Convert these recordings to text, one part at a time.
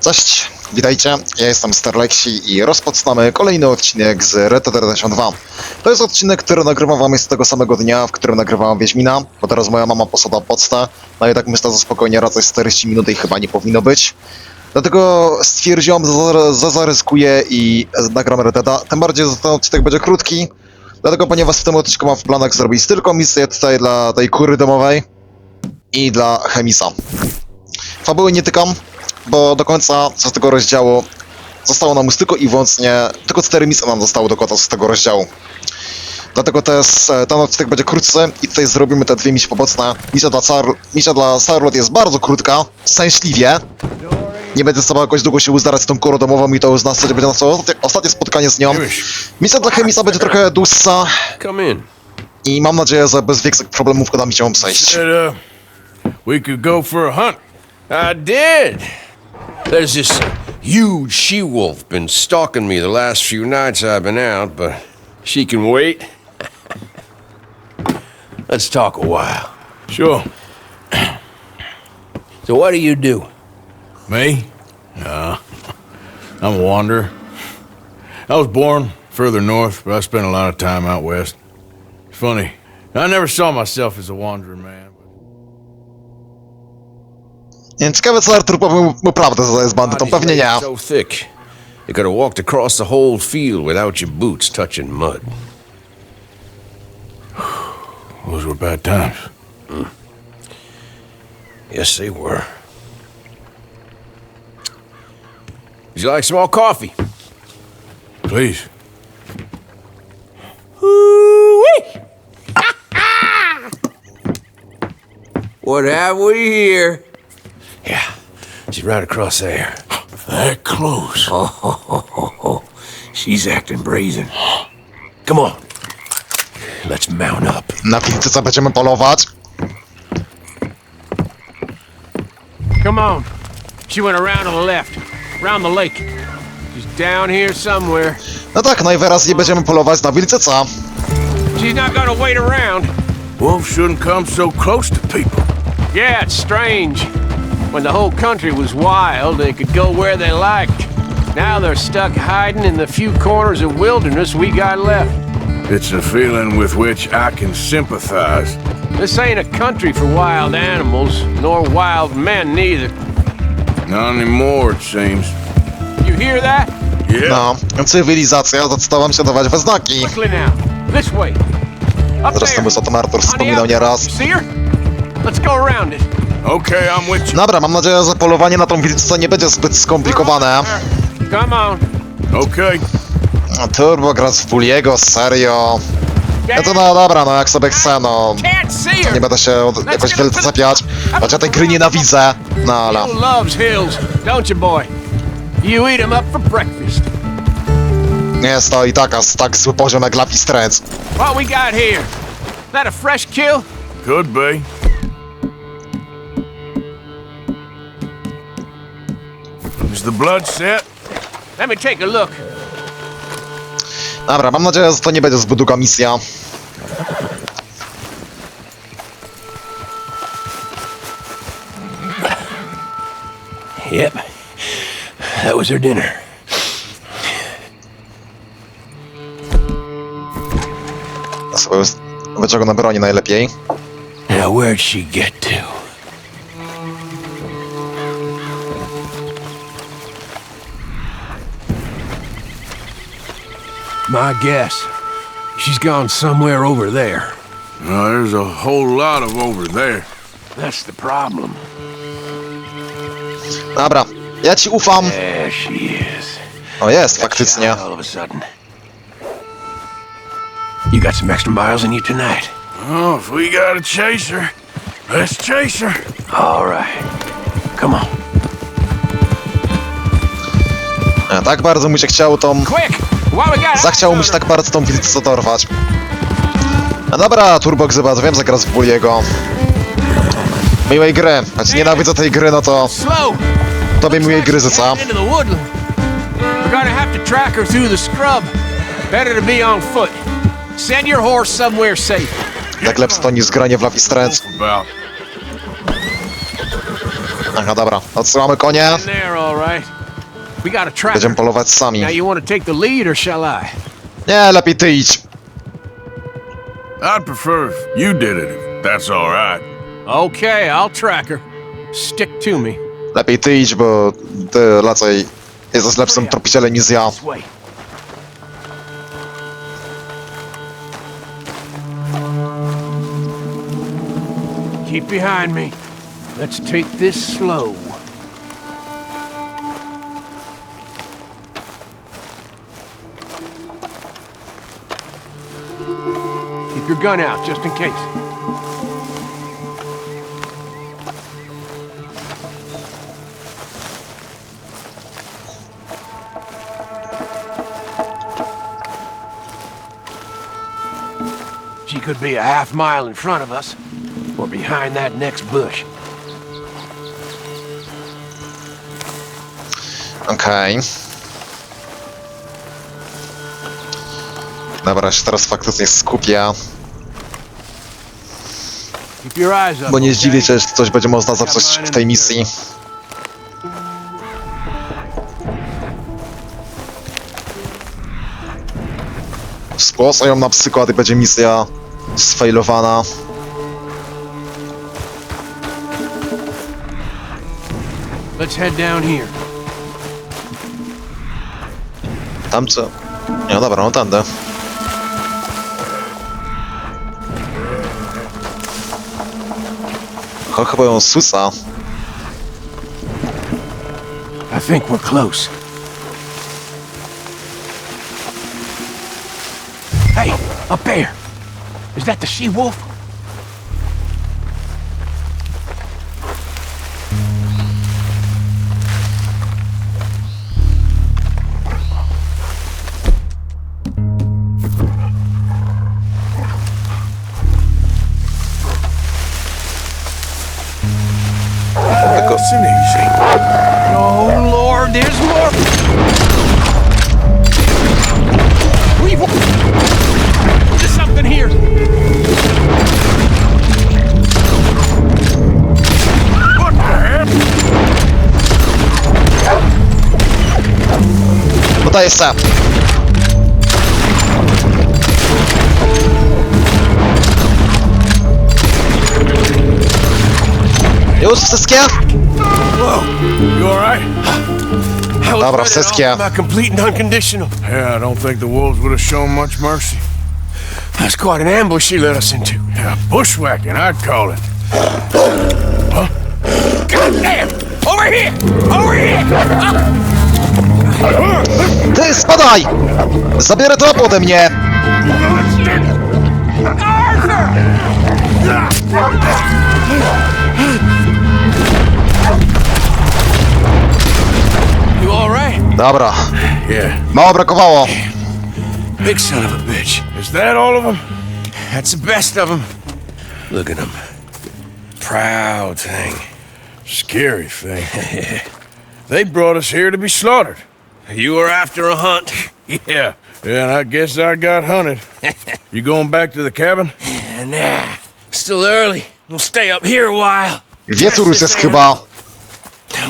Cześć, witajcie, ja jestem Starlexi i rozpoczynamy kolejny odcinek z Red Dead Redemption 2. To jest odcinek, który nagrywam wam tego samego dnia, w którym nagrywałam Wiedźmina, bo teraz moja mama posada pocztę, no i tak myślę, że spokojnie raczej 40 minut i chyba nie powinno być. Dlatego stwierdziłam, że za- zaryzykuję i nagram Red tym bardziej, że ten odcinek będzie krótki, dlatego ponieważ w tym odcinku mam w planach zrobić tylko misję tutaj dla tej kury domowej i dla Chemisa. Fabuły nie tykam, bo do końca z tego rozdziału zostało nam już tylko i wyłącznie, tylko cztery misje nam zostało do końca z tego rozdziału. Dlatego też e, ten odcinek będzie krótszy i tutaj zrobimy te dwie misje poboczne. Misja dla, Char misja dla Charlotte jest bardzo krótka, szczęśliwie. Nie będę trzeba jakoś długo się uzdarać z tą kurą domową i to już na zasadzie będzie nasze ostatnie, spotkanie z nią. Misja dla Chemisa będzie trochę dłuższa Come in. i mam nadzieję, że bez większych problemów uda mi się przejść. Uh, we could go for a hunt. I did. There's this huge she-wolf been stalking me the last few nights I've been out, but she can wait. Let's talk a while. Sure. So what do you do? Me? Nah. I'm a wanderer. I was born further north, but I spent a lot of time out west. It's funny. I never saw myself as a wandering man. Nie ciekawe co Artur powie mu prawdę, że jest bandytą, pewnie nie. So thick. You could have walked across the whole field without your boots touching mud. Those were bad times. Hmm. Yes, they were. Would you like some more coffee? Please. What have we here? She's right across there. That close. She's acting brazen. Come on. Let's mount up. Na wilczyca będziemy polować. Come on. She went around to the left, around the lake. She's down here somewhere. No tak, najwyraźniej będziemy polować na wilczyca. She's not gonna wait around. Wolves shouldn't come so close to people. Yeah, it's strange. When the whole country was wild, they could go where they liked. Now they're stuck hiding in the few corners of wilderness we got left. It's a feeling with which I can sympathize. This ain't a country for wild animals, nor wild men neither. Not anymore, it seems. You hear that? Yeah. No, cywilizacja zaczęła się dawać we znaki. Quickly now. This way. Up Zresztą there. już o tym Artur On the wspominał outside. nieraz. You see her? Let's go around it. Okay, I'm with you. Dobra, mam nadzieję, że polowanie na tą wilczycę nie będzie zbyt skomplikowane. Come on. Okay. No, Turbo gra z Buliego, serio. Ja to no dobra, no jak sobie chcę, no. Can't see her. Nie będę się od- jakoś wielce zapiać. Choć ja tej gry nienawidzę. No ale... Bill loves hills, don't you, boy? You eat 'em up for breakfast. Nie jest to i tak, aż tak zły poziom jak Lapi Strange. What we got here? That a fresh kill? Could be. Is the blood set? Let me take a look. Dobra, mam nadzieję, że to nie będzie zbyt długa misja. Yep. That was her dinner. Ja sobie wyciągnę broni najlepiej. Now, where'd she get to? My guess. She's gone somewhere over there. No, there's a whole lot of over there. That's the problem. Dobra, ja ci ufam. There she is. O jest, faktycznie. All of a sudden. You got some extra miles in you tonight. Oh, if we gotta chase her, let's chase her. All right. Come on. Ja tak bardzo mu się chciał tą... Quick! Zachciało mu się tak bardzo tą wilczycę dorwać. No dobra, Turbo Gzyba, wiem, że grasz w Buliego. Miłej gry. Choć nienawidzę tej gry, no to tobie miłej gry somewhere safe. Jak lepsze to niż granie w Strange. About. Aha, dobra. Odsyłamy konie. We got a tracker. Będziemy polować sami. Now you want to take the lead, or shall I? Nie, lepiej ty idź. I'd prefer if you did it, if that's all right. Okay, I'll track her. Stick to me. Lepiej ty idź, bo ty raczej jesteś lepszym tropicielem niż ja. This way. Keep behind me. Let's take this slow. Gun out, just in case. She could be a half mile in front of us, or behind that next bush. Okej. Dobra, się teraz faktycznie skupię, bo nie zdziwię się, jeśli coś będzie można zepsuć w tej misji. Spłosą ją na przykład i będzie misja sfailowana. Let's head down here. Tam co? Nie, dobra, no tędy. Susa. I think we're close. Hey, up there. Is that the she-wolf? Listen Podaję se. Już wszystkie? Whoa, you all right? I was Dobra, better wszystkie. off by complete and unconditional. Yeah, I don't think the wolves would have shown much mercy. That's quite an ambush she led us into. Yeah, bushwhacking, I'd call it. God damn! Over here! Over here! Ah! Ty, spadaj! Zabierę to ode mnie! You all right? Dobra, Yeah. mało brakowało. Big son of a bitch. Is that all of them? That's the best of them. Look at him. Proud thing. Scary thing. they brought us here to be slaughtered. You were after a hunt. Yeah. Yeah, and I guess I got hunted. you going back to the cabin? Nah, still early. We'll stay up here a while. Wieczór już jest chyba.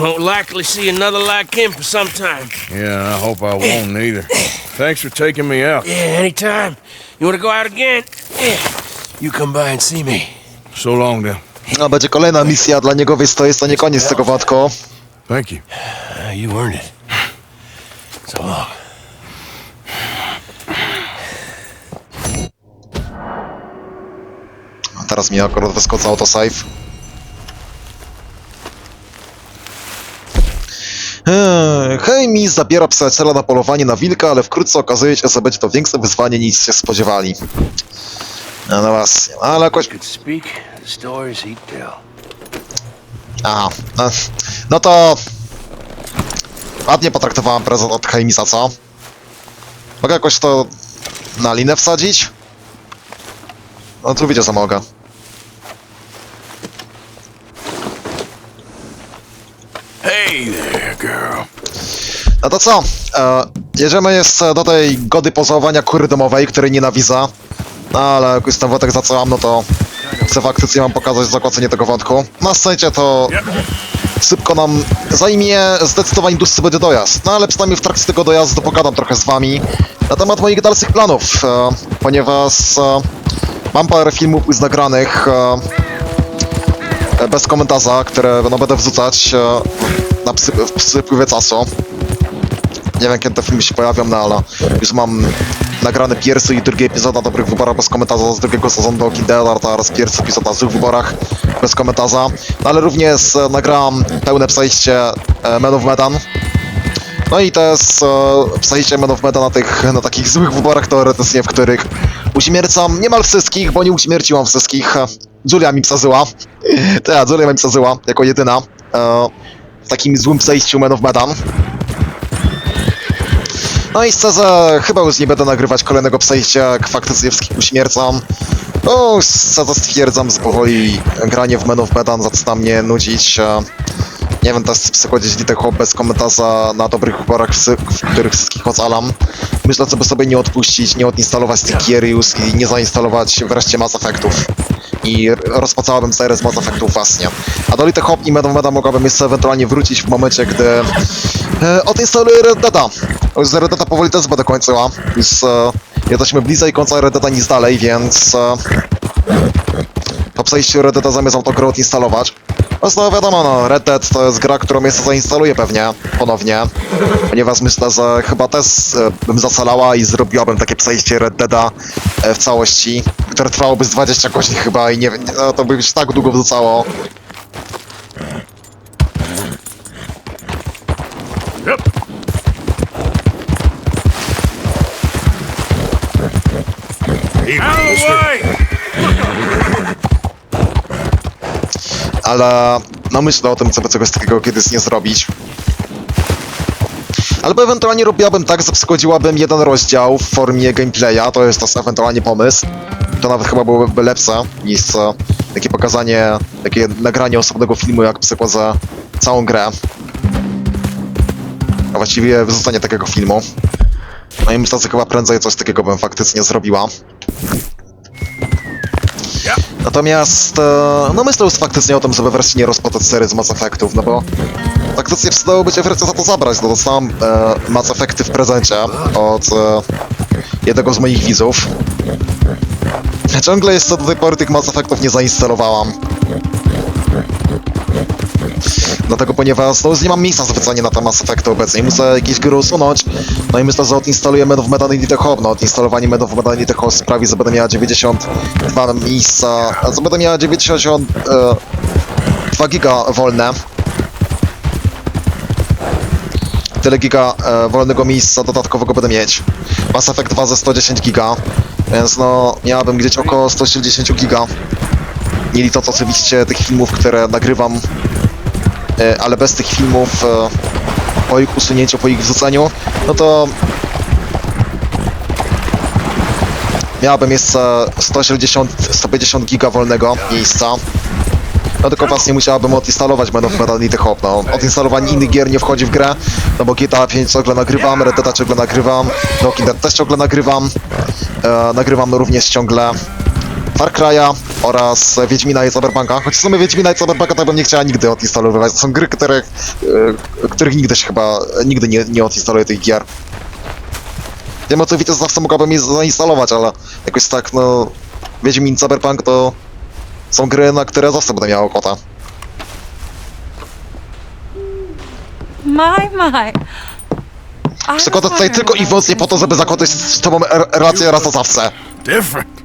Won't likely see another like him for some time. Yeah, I hope I won't neither. Thanks for taking me out. Yeah, anytime. You wanna go out again? Yeah. You come by and see me. So long then. No, będzie kolejna misja dla niego, więc to jest to nie koniec tego wątku. Thank you. Uh, you earned it. Long. A teraz mi akurat wyskoczył autosave. Eee, Hej, zabiera przyjaciela na polowanie na wilka, ale wkrótce okazuje się, że będzie to większe wyzwanie niż się spodziewali. No, no właśnie, ale jakoś... Aha, no, no to... Ładnie potraktowałem prezent od Heimisa, co? Mogę jakoś to na linę wsadzić? No tu widzę, że mogę. Hey there, girl. No to co? E, jedziemy jeszcze do tej gody pozowania kury domowej, której nienawidzę. No ale jak już ten wątek zaczęłam, no to chcę faktycznie wam pokazać zakłócenie tego wątku. Na scenie to. Szybko nam zajmie, zdecydowanie dłuższy będzie dojazd. No ale przynajmniej w trakcie tego dojazdu pogadam trochę z wami na temat moich dalszych planów, e, ponieważ e, mam parę filmów już nagranych e, bez komentarza, które no, będę wrzucać na psy, w czasu. Nie wiem kiedy te filmy się pojawią, no ale już mam nagrany pierwszy i drugi epizod na dobrych wyborach bez komentarza z drugiego sezonu Walking Dead, a teraz pierwszy epizod na złych wyborach bez komentarza. No ale również e, nagrałem pełne przejście e, Men of Medan. No i to jest e, przejście Men of Medan na tych, na takich złych wyborach teoretycznie, w których uśmiercam niemal wszystkich, bo nie uśmierciłam wszystkich. Julia mi przeżyła. Tak, Julia mi przeżyła jako jedyna. E, w takim złym przejściu Men of Medan. No i szczerze, chyba już nie będę nagrywać kolejnego przejścia, jak faktycznie wszystkich uśmiercam. No, szczerze stwierdzam, że powoli granie w Men of Medan zaczyna mnie nudzić. Nie wiem teraz przechodzić Little bez komentarza na dobrych wyborach, w których wszystkich ocalam. Myślę, żeby sobie nie odpuścić, nie odinstalować tych gier już i nie zainstalować wreszcie Mass Effectów. I rozpacałabym serię z Mass Effectów właśnie. A do Little Hop i of Medan mogłabym jeszcze ewentualnie wrócić w momencie, gdy e, odinstaluję Red Deada. Z Red Deada powoli też będę kończyła. Już e, jesteśmy bliżej końca Red Deada niż dalej, więc e, po przejściu Red Deada zamierzam tą grę wiadomo, no, Red Dead to jest gra, którą jeszcze zainstaluję pewnie ponownie, ponieważ myślę, że chyba też e, bym zasalała i zrobiłabym takie przejście Red Deada e, w całości, które trwałoby z 20 godzin chyba i nie wiem, no, to by już tak długo wrzucało. Out ale no myślę o tym, co by czegoś takiego kiedyś nie zrobić. Albo ewentualnie robiłabym tak, że przykładziłabym jeden rozdział w formie gameplaya, to jest to ewentualnie pomysł. To nawet chyba byłoby lepsze niż e, takie pokazanie, takie nagranie osobnego filmu, jak przykład za całą grę. A właściwie wyrzucenie takiego filmu. No i myślę, że chyba prędzej coś takiego bym faktycznie zrobiła. Natomiast, e, no myślę już faktycznie o tym, żeby wreszcie nie rozpłatać serii z Mass Effectów, no bo faktycznie przydałoby się wreszcie za to zabrać, no dostałem e, Mass Effecty w prezencie od e, jednego z moich widzów. Ciągle jeszcze do tej pory tych Mass Effectów nie zainstalowałam. Dlatego, ponieważ no, już nie mam miejsca zwracania na te Mass Effecty obecnie, muszę jakieś gry usunąć. No i myślę, że odinstaluję Men of Medan i Little Hop. No, odinstalowanie Men of Medan i Little Hop sprawi, że będę miała 92 miejsca, że będę miała 92 giga wolne. Tyle giga e, wolnego miejsca dodatkowego będę mieć. Mass Effect 2 ze 110 giga, więc no miałabym gdzieś około 160 giga. Nie licząc oczywiście tych filmów, które nagrywam e, ale bez tych filmów e, po ich usunięciu, po ich wrzuceniu, no to miałabym jeszcze 160, 150 giga wolnego miejsca. No tylko właśnie musiałabym odinstalować Men of Medan i The Hop, no. Odinstalowanie innych gier nie wchodzi w grę, no bo GTA 5 ciągle nagrywam, Red Dead ciągle nagrywam, Walking Dead też ciągle nagrywam, e, nagrywam również ciągle Far Cry'a oraz Wiedźmina i Cyberpunka. Choć w sumie Wiedźmina i Cyberpunka tak bym nie chciała nigdy odinstalować. To są gry, które, e, których nigdy się chyba, nigdy nie, nie odinstaluję tych gier. Wiem oczywiście, że zawsze mogłabym je zainstalować, ale jakoś tak, no... Wiedźmin, Cyberpunk to są gry, na które zawsze będę miał ochotę. My, my. I Przykładam was tutaj tylko i wondering wyłącznie po to, żeby zakończyć z tobą re- relację raz na zawsze. Different.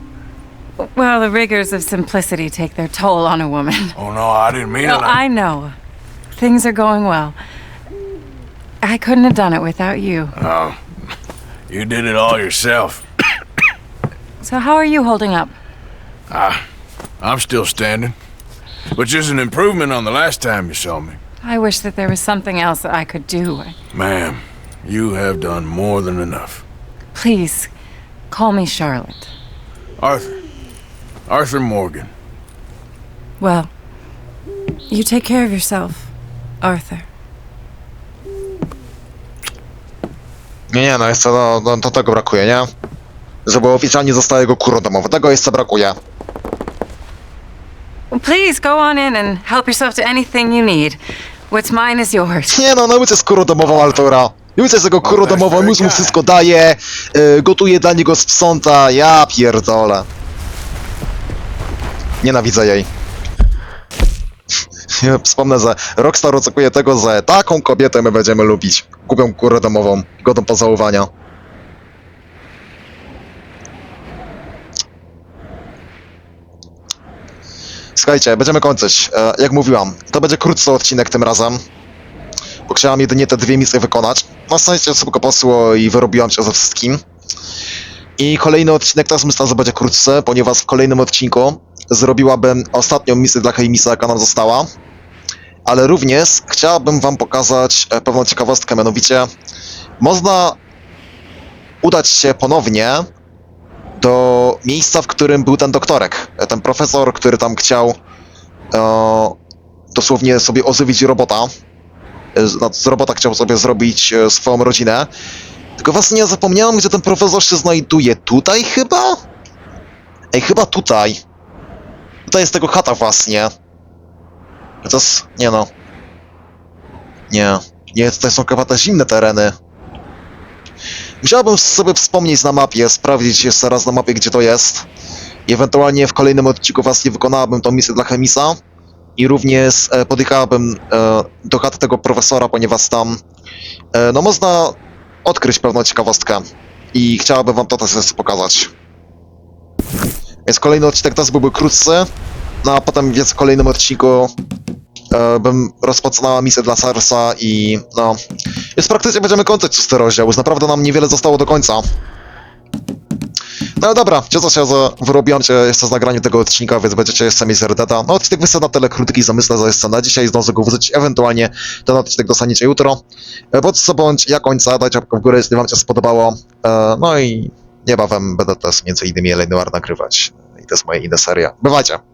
Well, the rigors of simplicity take their toll on a woman. Oh no, I didn't mean No, it. I know. Things are going well. I couldn't have done it without you. Oh, you did it all yourself. So, how are you holding up? Ah. I'm still standing, which is an improvement on the last time you saw me. I wish that there was something else that I could do. Ma'am, you have done more than enough. Please, call me Charlotte. Arthur. Arthur Morgan. Well, you take care of yourself, Arthur. Nie, nie, no jeszcze no, no, to tego brakuje, nie? Żeby oficjalnie została jego kurą domową. Tego jeszcze brakuje. Well, please go on in and help yourself to anything you need. What's mine is yours. Nie no, nauczę z kurą domową Altora. Nauczę z tego kurą domową, już mu wszystko daje, yy, gotuje dla niego sprząta, ja pierdolę. Nienawidzę jej. Wspomnę, że Rockstar oczekuje tego, że taką kobietę my będziemy lubić. Kupią kurę domową, godą pozałowania. Słuchajcie, będziemy kończyć. E, jak mówiłam, to będzie krótszy odcinek tym razem bo chciałam jedynie te dwie misje wykonać. Na szczęście szybko poszło i wyrobiłam się ze wszystkim. I kolejny odcinek też myślę, że będzie krótszy, ponieważ w kolejnym odcinku zrobiłabym ostatnią misję dla Hejmisa, jaka nam została. Ale również chciałabym wam pokazać e, pewną ciekawostkę, mianowicie można udać się ponownie do miejsca, w którym był ten doktorek. E, Ten profesor, który tam chciał e, dosłownie sobie ożywić robota no, z robota chciał sobie zrobić e, swoją rodzinę. Tylko właśnie ja zapomniałem, gdzie ten profesor się znajduje. Tutaj chyba? Ej, chyba tutaj. Tutaj jest tego chata właśnie. To jest... nie no. Nie. Nie, tutaj są chyba te zimne tereny. Musiałbym sobie wspomnieć na mapie, sprawdzić jeszcze raz na mapie, gdzie to jest. I ewentualnie w kolejnym odcinku właśnie wykonałabym tą misję dla Chemisa i również e, e, do chaty tego profesora, ponieważ tam e, no można odkryć pewną ciekawostkę i chciałabym wam to też pokazać. Więc kolejny odcinek też byłby krótszy, no a potem więc w kolejnym odcinku e, bym rozpoczynała misję dla Sarsa i no już praktycznie będziemy kończyć szósty rozdział, już naprawdę nam niewiele zostało do końca. No dobra, cieszę się, że wyrobiłam się jeszcze z nagraniem tego odcinka, więc będziecie jeszcze mieć Rdeta. No odcinek wyszedł na tyle krótki zamyślę, że jeszcze na dzisiaj zdążę go wrzucić, ewentualnie ten odcinek dostaniecie jutro. Bądź co bądź, ja końca, dajcie łapkę w górę, jeśli wam się spodobało. E, No i niebawem będę też między innymi Elena Noir nagrywać. To jest moja inna seria. Bywajcie!